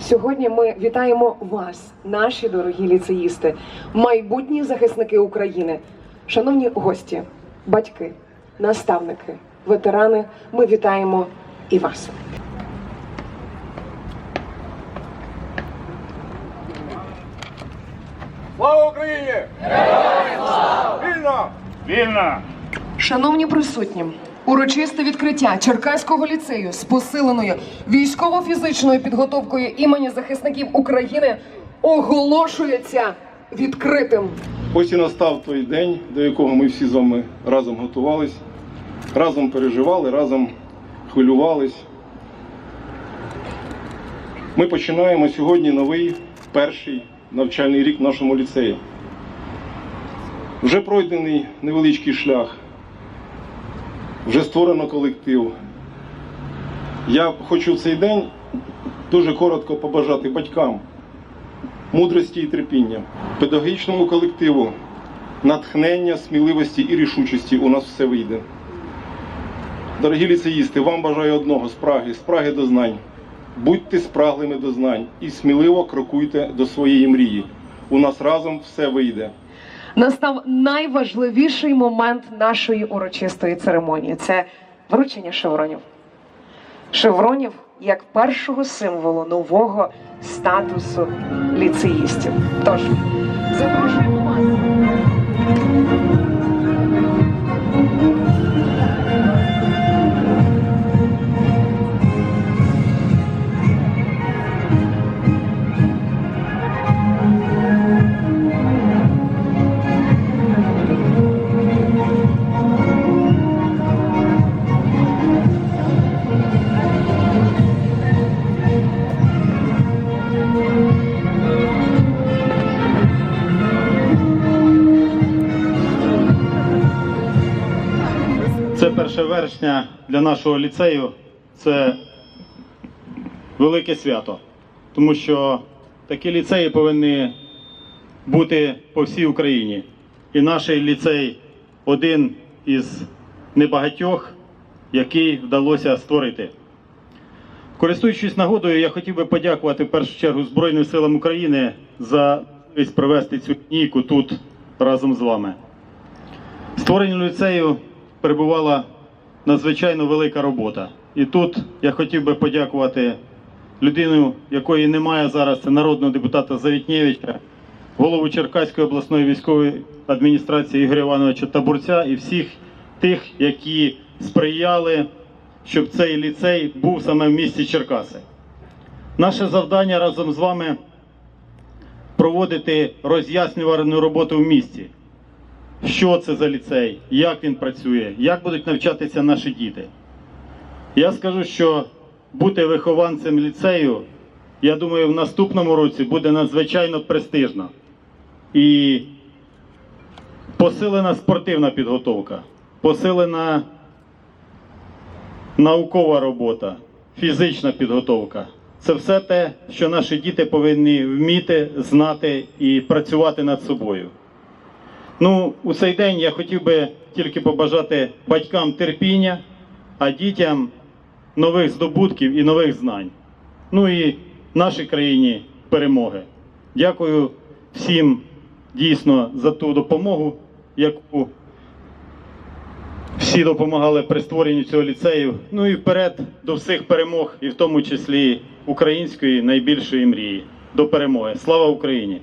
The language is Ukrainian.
Сьогодні ми вітаємо вас, наші дорогі ліцеїсти, майбутні захисники України, шановні гості, батьки, наставники, ветерани. Ми вітаємо і вас. Слава Україні! Героям слава! Вільно! Вільно! Шановні присутні, урочисте відкриття Черкаського ліцею з посиленою військово-фізичною підготовкою імені захисників України оголошується відкритим. Ось і настав той день, до якого ми всі з вами разом готувались, разом переживали, разом хвилювались. Ми починаємо сьогодні новий перший навчальний рік в нашому ліцеї. Вже пройдений невеличкий шлях, вже створено колектив. Я хочу цей день дуже коротко побажати батькам мудрості і терпіння, педагогічному колективу, натхнення, сміливості і рішучості у нас все вийде. Дорогі ліцеїсти, вам бажаю одного спраги, спраги до знань. Будьте спраглими до знань і сміливо крокуйте до своєї мрії. У нас разом все вийде. Настав найважливіший момент нашої урочистої церемонії це вручення шевронів. Шевронів як першого символу нового статусу ліцеїстів. Тож запрошуємо вересня для нашого ліцею це велике свято, тому що такі ліцеї повинні бути по всій Україні. І наш ліцей один із небагатьох, який вдалося створити. Користуючись нагодою, я хотів би подякувати в першу чергу Збройним силам України за можливість провести цю лінійку тут разом з вами. Створенню ліцею перебувала надзвичайно велика робота. І тут я хотів би подякувати людину, якої немає зараз, це народного депутата Завітнєвича, голову Черкаської обласної військової адміністрації Ігоря Івановича Табурця і всіх тих, які сприяли, щоб цей ліцей був саме в місті Черкаси. Наше завдання разом з вами проводити роз'яснювальну роботу в місті що це за ліцей, як він працює, як будуть навчатися наші діти. Я скажу, що бути вихованцем ліцею, я думаю, в наступному році буде надзвичайно престижно. І посилена спортивна підготовка, посилена наукова робота, фізична підготовка. Це все те, що наші діти повинні вміти, знати і працювати над собою. Ну, у цей день я хотів би тільки побажати батькам терпіння, а дітям нових здобутків і нових знань. Ну і нашій країні перемоги. Дякую всім дійсно за ту допомогу, яку всі допомагали при створенні цього ліцею. Ну і вперед до всіх перемог, і в тому числі української найбільшої мрії. До перемоги. Слава Україні!